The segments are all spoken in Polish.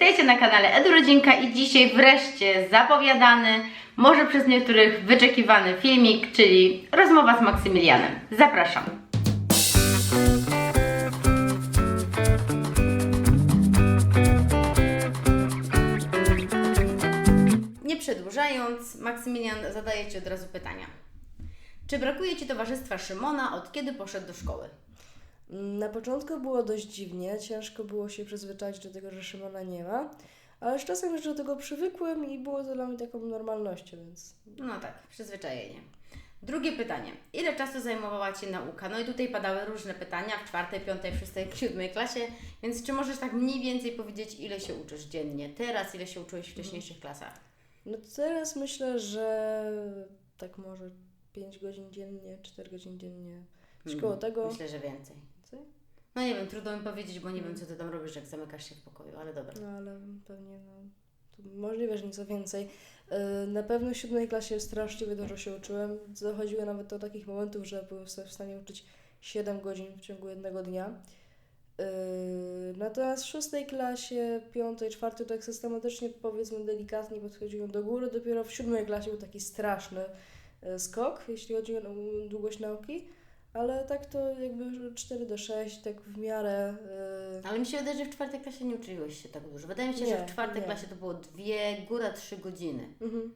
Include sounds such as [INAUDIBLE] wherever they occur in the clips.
Witajcie na kanale EduRodzinka i dzisiaj wreszcie zapowiadany, może przez niektórych wyczekiwany filmik, czyli rozmowa z Maksymilianem. Zapraszam. Nie przedłużając, Maksymilian zadaje Ci od razu pytania. Czy brakuje Ci towarzystwa Szymona od kiedy poszedł do szkoły? Na początku było dość dziwnie, ciężko było się przyzwyczaić do tego, że Szymona nie ma, ale z czasem już do tego przywykłem i było to dla mnie taką normalnością, więc No tak, przyzwyczajenie. Drugie pytanie. Ile czasu zajmowała Cię nauka? No i tutaj padały różne pytania w czwartej, piątej, szóstej, siódmej klasie, więc czy możesz tak mniej więcej powiedzieć, ile się uczysz dziennie? Teraz, ile się uczyłeś w wcześniejszych klasach? no teraz myślę, że tak może 5 godzin dziennie, 4 godziny dziennie. Coś koło tego. Myślę, że więcej. Co? No nie wiem, trudno mi powiedzieć, bo nie wiem, co Ty tam robisz, jak zamykasz się w pokoju, ale dobra. No ale pewnie no, możliwe, że nieco więcej. Yy, Na pewno w siódmej klasie straszliwie dużo się uczyłem. Dochodziło nawet do takich momentów, że byłem w stanie uczyć 7 godzin w ciągu jednego dnia. Yy, Natomiast w szóstej klasie, piątej, czwartej tak systematycznie, powiedzmy delikatnie podchodziłem do góry. Dopiero w siódmej klasie był taki straszny yy, skok, jeśli chodzi o długość nauki. Ale tak to jakby 4 do 6, tak w miarę. yy, Ale mi się wydaje, że w czwartej klasie nie uczyłeś się tak dużo. Wydaje mi się, Nie, że w czwartej nie. klasie to było dwie, góra trzy godziny. mhm.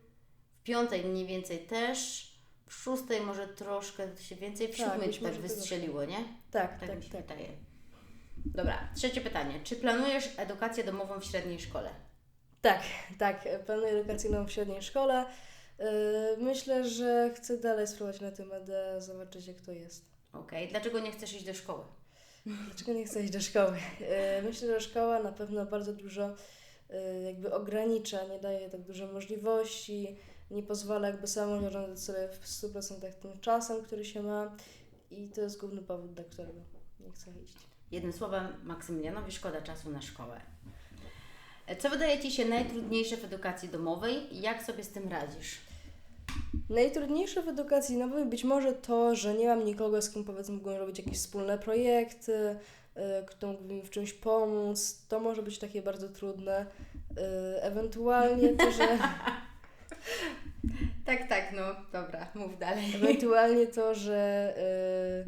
W piątej mniej więcej też, w szóstej może troszkę się więcej, w Tak, siódmej tak tego wystrzeliło, nie? Tak, Tak, tak, mi się tak. wydaje. Dobra, trzecie pytanie. Czy planujesz edukację domową w średniej szkole? Tak, tak. Planuję edukacyjną w średniej szkole. Yy, Myślę, że chcę dalej spróbować na tym ED, zobaczyć jak to jest. Okej, dlaczego nie chcesz iść do szkoły? Dlaczego nie chcę iść do szkoły? Yy, Myślę, że szkoła na pewno bardzo dużo yy, jakby ogranicza, nie daje tak dużo możliwości, nie pozwala jakby samemu zarządzać sobie w 100% tym czasem, który się ma i to jest główny powód, dla którego nie chcę iść. Jednym słowem, Maksymilianowi szkoda czasu na szkołę. Co wydaje Ci się najtrudniejsze w edukacji domowej i jak sobie z tym radzisz? Najtrudniejsze w edukacji nowej być może to, że nie mam nikogo, z kim powiedzmy mógłbym robić jakieś wspólne projekty, y, kto mógłby mi w czymś pomóc. To może być takie bardzo trudne. Y, Ewentualnie to, że, [LAUGHS] [LAUGHS] Tak, tak, no dobra, mów dalej. ewentualnie to, że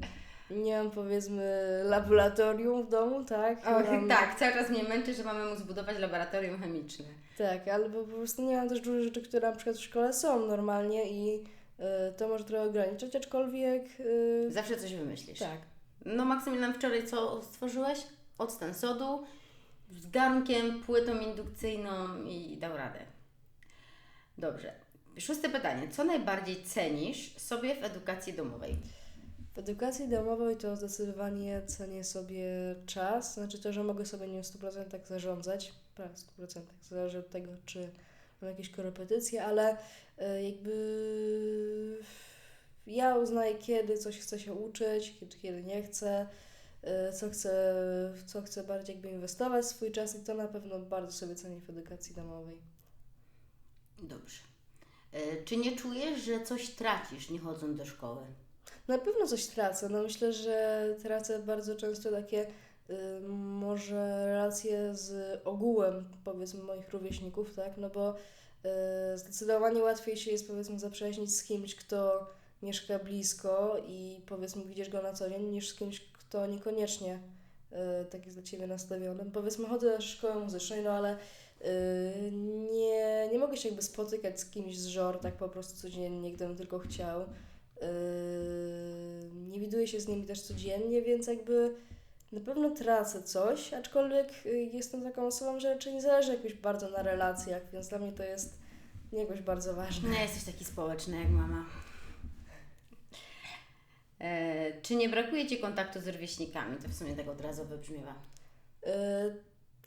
y, nie mam powiedzmy laboratorium w domu, tak? Mam, [LAUGHS] tak, cały czas mnie męczy, że mamy mu zbudować laboratorium chemiczne. Tak, albo po prostu nie mam też dużo rzeczy, które na przykład w szkole są normalnie i y, to może trochę ograniczać, aczkolwiek y, Zawsze coś wymyślisz. tak. No Maksymilian, wczoraj co stworzyłeś? Octen sodu z garnkiem, płytą indukcyjną i dał radę. Dobrze. Szóste pytanie. Co najbardziej cenisz sobie w edukacji domowej? W edukacji domowej to zdecydowanie cenię sobie czas, znaczy to, że mogę sobie nim w 100% zarządzać, prawie w 100%, zależy od tego, czy mam jakieś korepetycje, ale e, jakby ja uznaję, kiedy coś chcę się uczyć, kiedy, kiedy nie chcę, e, co chcę, w co chcę bardziej jakby inwestować swój czas i to na pewno bardzo sobie cenię w edukacji domowej. Dobrze. E, Czy nie czujesz, że coś tracisz nie chodząc do szkoły? Na pewno coś tracę. No myślę, że tracę bardzo często takie y, może relacje z ogółem powiedzmy moich rówieśników, tak? No bo y, zdecydowanie łatwiej się jest powiedzmy zaprzyjaźnić z kimś, kto mieszka blisko i powiedzmy widzisz go na co dzień, niż z kimś, kto niekoniecznie y, tak jest dla Ciebie nastawiony. Powiedzmy chodzę do szkoły muzycznej, no ale y, nie, nie mogę się jakby spotykać z kimś z żor tak po prostu codziennie, gdybym tylko chciał. Yy, nie widuję się z nimi też codziennie, więc jakby na pewno tracę coś, aczkolwiek yy, jestem taką osobą, że raczej nie zależy jakoś bardzo na relacjach, więc dla mnie to jest nie jakoś bardzo ważne. Nie jesteś taki społeczny jak mama. E, czy nie brakuje Ci kontaktu z rówieśnikami? To w sumie tak od razu wybrzmiewa. Yy,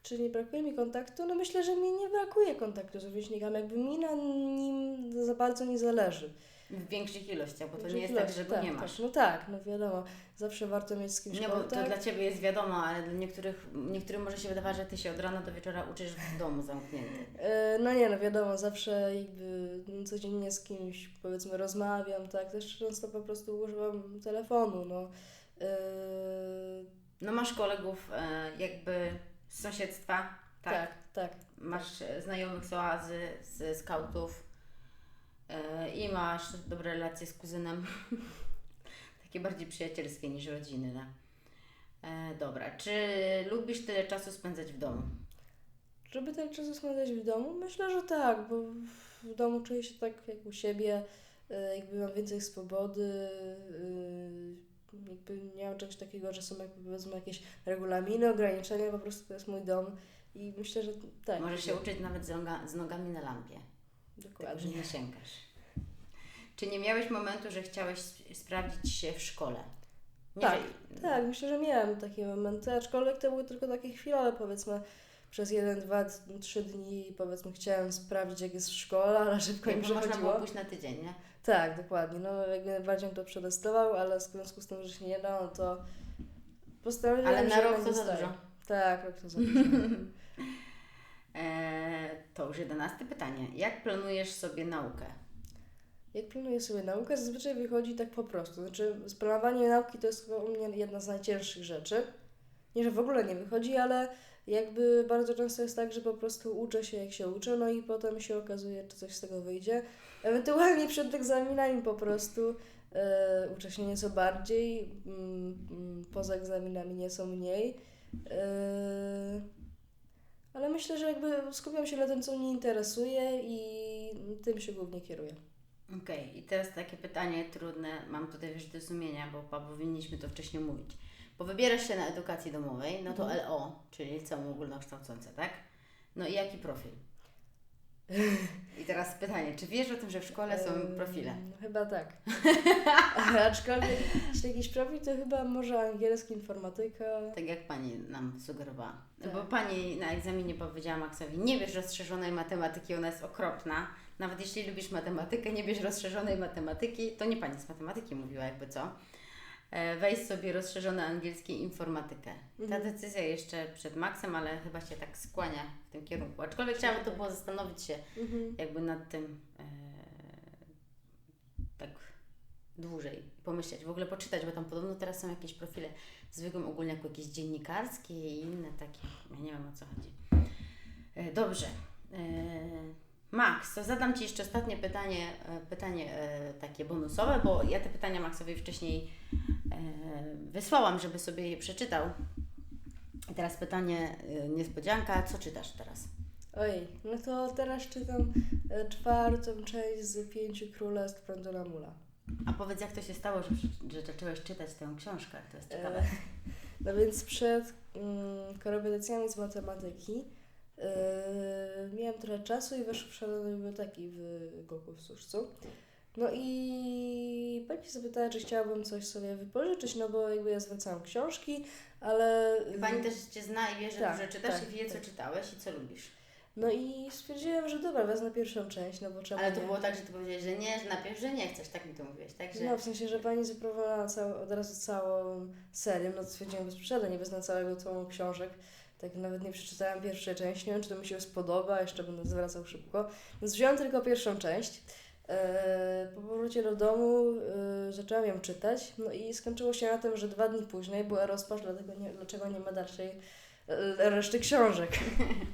czy nie brakuje mi kontaktu? No myślę, że mi nie brakuje kontaktu z rówieśnikami, jakby mi na nim za bardzo nie zależy. W większych ilościach, bo to nie jest tak, że go tak, nie tak. masz. No tak, no wiadomo, zawsze warto mieć z kimś Nie, bo to kontakt. dla Ciebie jest wiadomo, ale dla niektórych, niektórym może się wydawać, że Ty się od rana do wieczora uczysz w domu zamknięty. [LAUGHS] E, No nie, no wiadomo, zawsze jakby codziennie z kimś powiedzmy rozmawiam, tak, też często po prostu używam telefonu, no. E, No masz kolegów e, jakby z sąsiedztwa, tak? tak, tak. Masz e, znajomych z oazy, z skautów e, i masz dobre relacje z kuzynem. [LAUGHS] Takie bardziej przyjacielskie niż rodzinne. E, dobra, czy lubisz tyle czasu spędzać w domu? Żeby ten czas spędzać w domu? Myślę, że tak, bo w domu czuję się tak jak u siebie, e, jakby mam więcej swobody, e, jakby nie mam czegoś takiego, że są jakby powiedzmy jakieś regulaminy, ograniczenia, po prostu to jest mój dom i myślę, że tak. Możesz się uczyć nawet z, noga, z nogami na lampie, tylko że Dokładnie. nie sięgasz. Czy nie miałeś momentu, że chciałeś sp- sprawdzić się w szkole? Nie, Tak, że- Tak, myślę, że miałem takie momenty, aczkolwiek to były tylko takie chwile, ale powiedzmy przez jeden, dwa, trzy dni powiedzmy chciałem sprawdzić jak jest w szkole, ale szybko mi Jakby można było przechodziło. pójść na tydzień, nie? Tak, dokładnie. No jakby najbardziej to przetestował, ale w związku z tym, że się nie da, no to postanowiłem, Ale na rok to za dużo. Tak, rok to za dużo. [LAUGHS] E, to już jedenaste pytanie. Jak planujesz sobie naukę? Jak planuję sobie naukę, zazwyczaj wychodzi tak po prostu. Znaczy, planowanie nauki to jest chyba u mnie jedna z najcięższych rzeczy. Nie, że w ogóle nie wychodzi, ale jakby bardzo często jest tak, że po prostu uczę się jak się uczę, no i potem się okazuje, czy coś z tego wyjdzie. Ewentualnie przed egzaminami po prostu e, uczę się nieco bardziej, mm, mm, poza egzaminami nieco mniej. E, ale myślę, że jakby skupiam się na tym, co mnie interesuje i tym się głównie kieruję. Okej, i teraz takie pytanie trudne, mam tutaj wiesz do sumienia, bo powinniśmy to wcześniej mówić. Bo wybierasz się na edukacji domowej, no to LO, czyli liceum ogólnokształcące, tak? No i jaki profil? I teraz pytanie, czy wiesz o tym, że w szkole są profile? Chyba tak. [LAUGHS] Aczkolwiek jeśli jakiś profil, to chyba może angielski, informatyka. Tak jak Pani nam sugerowała. Tak. Bo Pani na egzaminie powiedziała Maxowi, nie bierz rozszerzonej matematyki, ona jest okropna. Nawet jeśli lubisz matematykę, nie bierz rozszerzonej matematyki. To nie Pani z matematyki mówiła, jakby co. E, Weź sobie rozszerzone angielskie informatykę. Ta Mhm. decyzja jeszcze przed Maxem, ale chyba się tak skłania w tym kierunku. Aczkolwiek chciałabym to było zastanowić się Mhm. jakby nad tym e, tak dłużej pomyśleć, w ogóle poczytać, bo tam podobno teraz są jakieś profile w zwykłym ogólniaku, jakieś dziennikarskie i inne takie. Ja nie wiem o co chodzi. E, dobrze. E, Max, to zadam Ci jeszcze ostatnie pytanie, e, pytanie e, takie bonusowe, bo ja te pytania Maxowi wcześniej wysłałam, żeby sobie je przeczytał. I teraz pytanie e, niespodzianka, co czytasz teraz? Ojej, no to teraz czytam e, czwartą część z Pięciu Królestw Brandona Mula. A powiedz, jak to się stało, że, że zacząłeś czytać tę książkę? To jest ciekawe. E, [LAUGHS] No więc przed mm, korepetycjami z matematyki e, miałem trochę czasu i wesz, wszedłem do biblioteki w Goku w Suszcu. No i pani zapytała, czy chciałabym coś sobie wypożyczyć, no bo jakby ja zwracałam książki, ale... Pani też Cię zna i wie, że Tak, dużo czytasz tak, i wie, co tak. czytałeś i co lubisz. No i stwierdziłam, że dobra, wezmę pierwszą część, no bo czemu Ale to nie? było tak, że Ty powiedziałeś, że nie, że najpierw, że nie chcesz, tak mi to mówiłeś, tak? Że... No, w sensie, że pani zaproponowała całą, od razu całą serię, no to stwierdziłam bez przesady, nie wezmę całego tomu książek. Tak nawet nie przeczytałam pierwszej części, nie wiem, czy to mi się spodoba, jeszcze będę zwracał szybko. Więc wziąłam tylko pierwszą część. Eee, po powrocie do domu e, zaczęłam ją czytać, no i skończyło się na tym, że dwa dni później była rozpacz, dlatego nie, dlaczego nie ma dalszej e, reszty książek.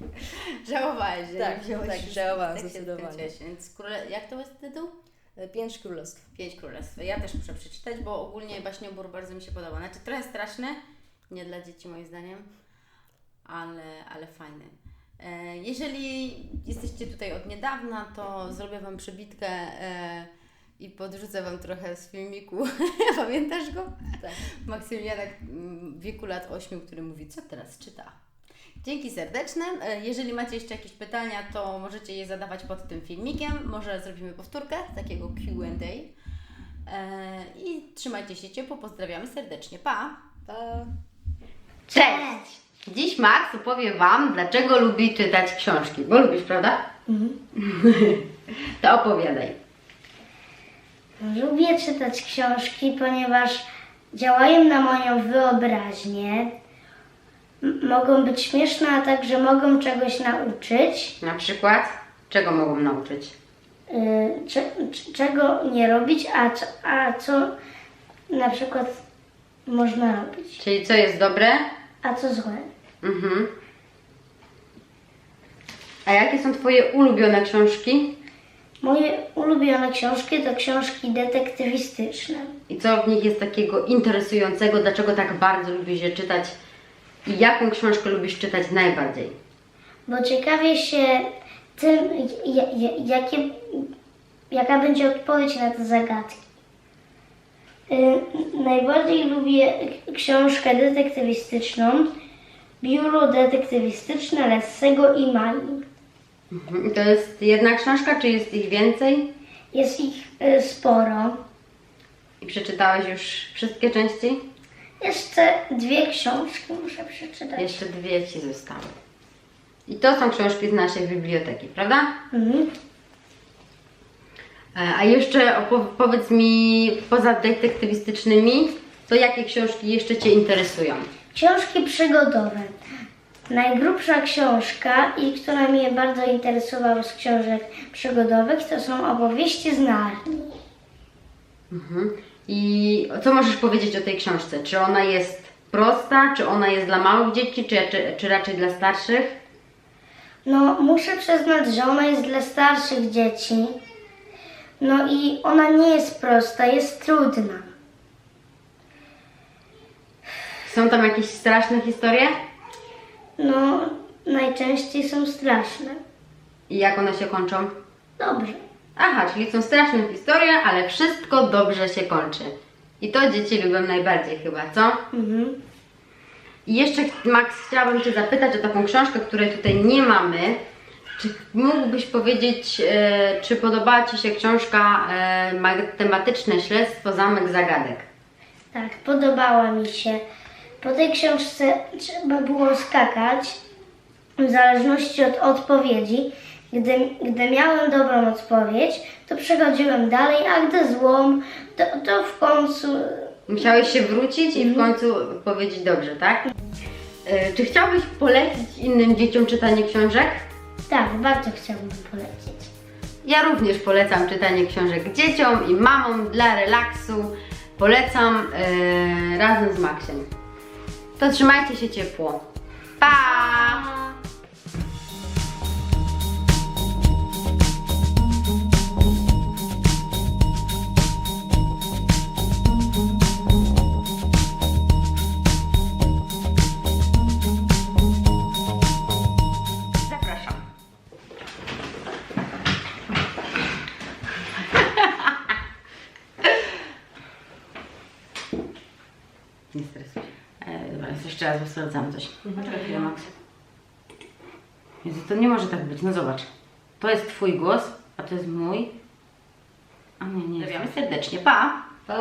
[LAUGHS] Żałowałeś, że Tak, wziąłeś tak, żałowałam, tak zdecydowanie. Więc króle... jak to jest tytuł? E, Pięć królestw. Pięć Królestw. Ja też muszę przeczytać, bo ogólnie Baśniobór bardzo mi się podoba. Znaczy trochę straszny, nie dla dzieci moim zdaniem, ale, ale fajny. E, Jeżeli jesteście tutaj od niedawna, to zrobię Wam przebitkę e, i podrzucę Wam trochę z filmiku. [LAUGHS] Pamiętasz go? Tak. Maksymiliana mm, w wieku lat 8, który mówi, co teraz czyta. Dzięki serdeczne. E, Jeżeli macie jeszcze jakieś pytania, to możecie je zadawać pod tym filmikiem. Może zrobimy powtórkę takiego QA. I trzymajcie się ciepło. Pozdrawiamy serdecznie. Pa! Pa! Cześć! Dziś Max opowie Wam, dlaczego lubi czytać książki. Bo lubisz, prawda? [LAUGHS] to opowiadaj. Lubię czytać książki, ponieważ działają na moją wyobraźnię. M- mogą być śmieszne, a także mogą czegoś nauczyć. Na przykład, czego mogą nauczyć? Yy, cze- c- czego nie robić, a, a co na przykład można robić, Czyli co jest dobre? a co złe. Mhm. A jakie są Twoje ulubione książki? Moje ulubione książki to książki detektywistyczne. I co w nich jest takiego interesującego? Dlaczego tak bardzo lubisz je czytać? I jaką książkę lubisz czytać najbardziej? bo ciekawię się tym, ja- ja- jakie, jaka będzie odpowiedź na te zagadki. Y, Najbardziej lubię książkę detektywistyczną Biuro detektywistyczne Lessego i Mai. Mhm. To jest jedna książka, czy jest ich więcej? Jest ich y, sporo. I przeczytałeś już wszystkie części? Jeszcze dwie książki muszę przeczytać. Jeszcze dwie Ci zostały. I to są książki z naszej biblioteki, prawda? Mhm. E, A jeszcze powiedz mi, poza detektywistycznymi, to jakie książki jeszcze Cię interesują? Książki przygodowe. Najgrubsza książka i która mnie bardzo interesowała z książek przygodowych to są opowieści z Narni. Mhm. I co możesz powiedzieć o tej książce? Czy ona jest prosta, czy ona jest dla małych dzieci, czy, czy, czy raczej dla starszych? No, muszę przyznać, że ona jest dla starszych dzieci. No i ona nie jest prosta, jest trudna. Są tam jakieś straszne historie? No, najczęściej są straszne. I jak one się kończą? Dobrze. Aha, czyli są straszne historie, ale wszystko dobrze się kończy. I to dzieci lubią najbardziej chyba, co? Mhm. I jeszcze, Max, chciałabym Cię zapytać o taką książkę, której tutaj nie mamy. Czy mógłbyś powiedzieć, e, czy podobała Ci się książka e, Matematyczne Śledztwo Zamek Zagadek? Tak, podobała mi się. Po tej książce trzeba było skakać w zależności od odpowiedzi. Gdy, gdy miałem dobrą odpowiedź, to przechodziłem dalej, a gdy złą, to, to w końcu Musiałeś się wrócić i w końcu powiedzieć dobrze, tak? E, Czy chciałbyś polecić innym dzieciom czytanie książek? tak, bardzo chciałabym polecić. Ja również polecam czytanie książek dzieciom i mamom dla relaksu. Polecam e, razem z Maxiem. To trzymajcie się ciepło. Pa! Jeszcze raz, bo coś. Poczekaj chwilę, Max. Jezu, to nie może tak być, no zobacz. To jest twój głos, a to jest mój. A nie, nie. Pozdrawiamy serdecznie, pa! Pa.